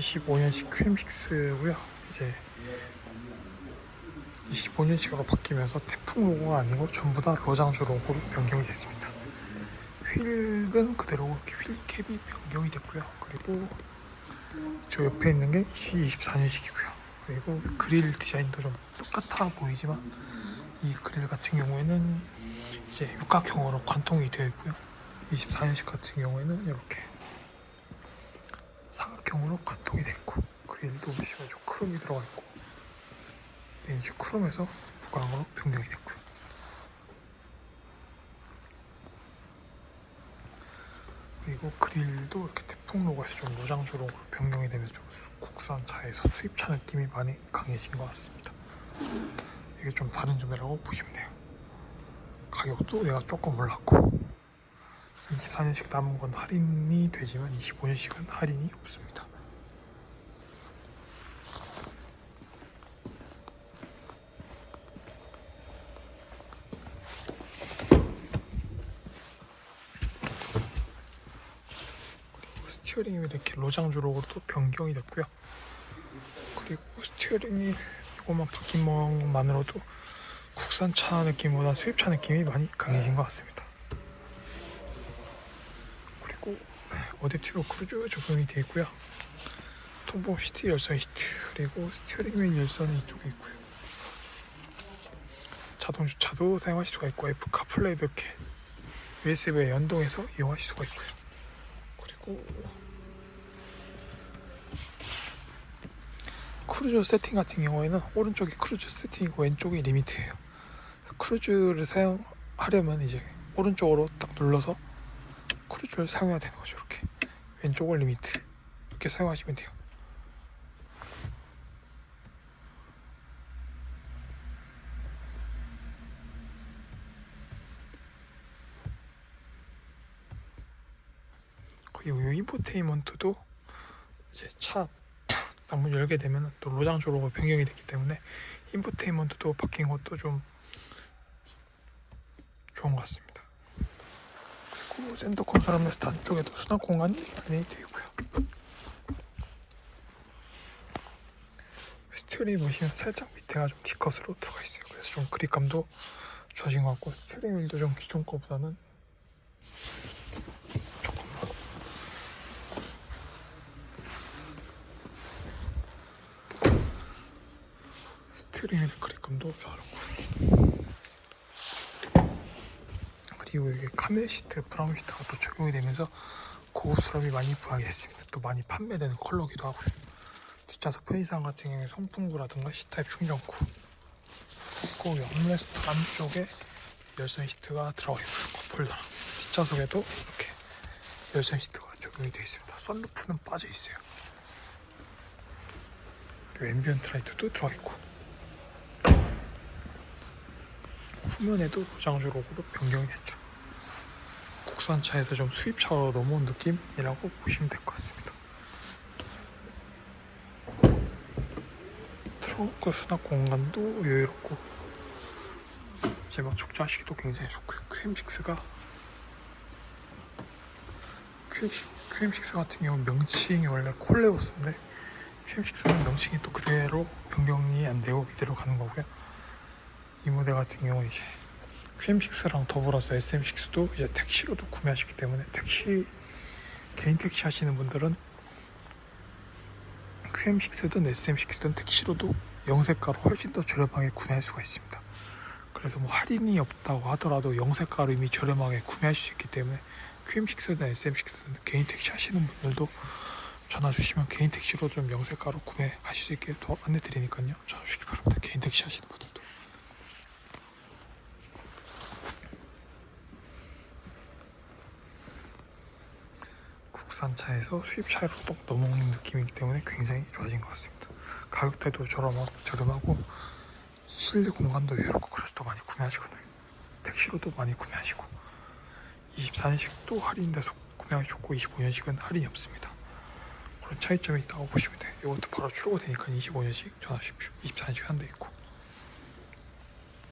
25년식 QM6고요. 이제 25년식으로 바뀌면서 태풍 로고가 아니고 전부 다 로장주 로고로 변경이 됐습니다. 휠은 그대로 휠캡이 변경이 됐고요. 그리고 저 옆에 있는 게 24년식이고요. 그리고 그릴 디자인도 좀 똑같아 보이지만 이 그릴 같은 경우에는 이제 육각형으로 관통이 되어 있고요. 24년식 같은 경우에는 이렇게 삼각형으로 관통이 됐고 그릴도 보시면 좀 크롬이 들어가 있고 네, 이제 크롬에서 무광으로 변경이 됐고요. 그리고 그릴도 이렇게 태풍 로고에서 좀 노장주 로고로 변경이 되면서 좀 수- 국산 차에서 수입차 느낌이 많이 강해진 것 같습니다. 이게 좀 다른 점이라고 보시면 돼요. 가격도 내가 조금 올랐고 24년식 남은 건 할인이 되지만 25년식은 할인이 없습니다. 그리고 스티어링이 이렇게 로장주로도 또 변경이 됐고요. 그리고 스티어링이 이것만 바뀐 것만으로도 국산차 느낌보다 수입차 느낌이 많이 강해진 것 같습니다. 그리고 어댑티브 크루즈 적용이 되어 있고요. 통보 시트 열선 시트 그리고 스티어링 휠 열선은 이쪽에 있고요. 자동 주차도 사용하실 수가 있고 F 카플레이도 이렇게 USB에 연동해서 이용하실 수가 있고요. 그리고 크루즈 세팅 같은 경우에는 오른쪽이 크루즈 세팅이고 왼쪽이 리미트예요. 크루즈를 사용하려면 이제 오른쪽으로 딱 눌러서 크루즈를 사용해야 되는 거죠. 이렇게 왼쪽을 리미트 이렇게 사용하시면 돼요. 그리고 이 인포테인먼트도 이제 차 낭문 열게 되면 또 로장주로 변경이 됐기 때문에 인포테인먼트도 바뀐 것도 좀 좋은 것 같습니다. 그리고 센터 콘솔 암레스트 안쪽에도 수납 공간이 마련이 되어 있고요. 스티어링 보시면 살짝 밑에가 좀 D컷으로 들어가 있어요. 그래서 좀 그립감도 좋아진 것 같고 스티어링 휠도 좀 기존 거보다는 휠 그립감도 좋아졌고 그리고 이게 카멜 시트, 브라운 시트가 또 적용이 되면서 고급스러움이 많이 부하게 됐습니다. 또 많이 판매되는 컬러기도 하고요. 뒷좌석 편의상 같은 경우에 송풍구라든가 C타입 충전구 그리고 옆레스트 안쪽에 열선 시트가 들어가 있고요. 컵홀더랑 뒷좌석에도 이렇게 열선 시트가 적용이 되어 있습니다. 썬루프는 빠져 있어요. 그리고 앰비언트 라이트도 들어가 있고 후면에도 로장주 로고로 변경이 됐죠. 국산차에서 좀 수입차로 넘어온 느낌이라고 보시면 될 것 같습니다. 트렁크 수납 공간도 여유롭고 제막 적재하시기도 굉장히 좋고요. QM6가 QM6 같은 경우 명칭이 원래 콜레오스인데 QM6는 명칭이 또 그대로 변경이 안 되고 이대로 가는 거고요. 이 모델 같은 경우는 이제 QM6랑 더불어서 SM6도 이제 택시로도 구매하시기 때문에 택시 개인 택시 하시는 분들은 QM6든 SM6든 택시로도 영세가로 훨씬 더 저렴하게 구매할 수가 있습니다. 그래서 뭐 할인이 없다고 하더라도 영세가로 이미 저렴하게 구매할 수 있기 때문에 QM6든 SM6든 개인 택시 하시는 분들도 전화 주시면 개인 택시로 좀 영세가로 구매하실 수 있게 도 안내 드리니까요. 전화 주시기 바랍니다. 개인 택시 하시는 분들도. 국산차에서 수입차로 또 넘어오는 느낌이기 때문에 굉장히 좋아진 것 같습니다. 가격대도 저렴하고, 저렴하고 실내 공간도 여유롭고 그래서 또 많이 구매하시거든요. 택시로도 많이 구매하시고 24년식도 할인돼서 구매하기 좋고 25년식은 할인이 없습니다. 그런 차이점이 있다고 보시면 돼요. 이것도 바로 출고되니까 25년식 전화하십시오. 24년식 한 대 있고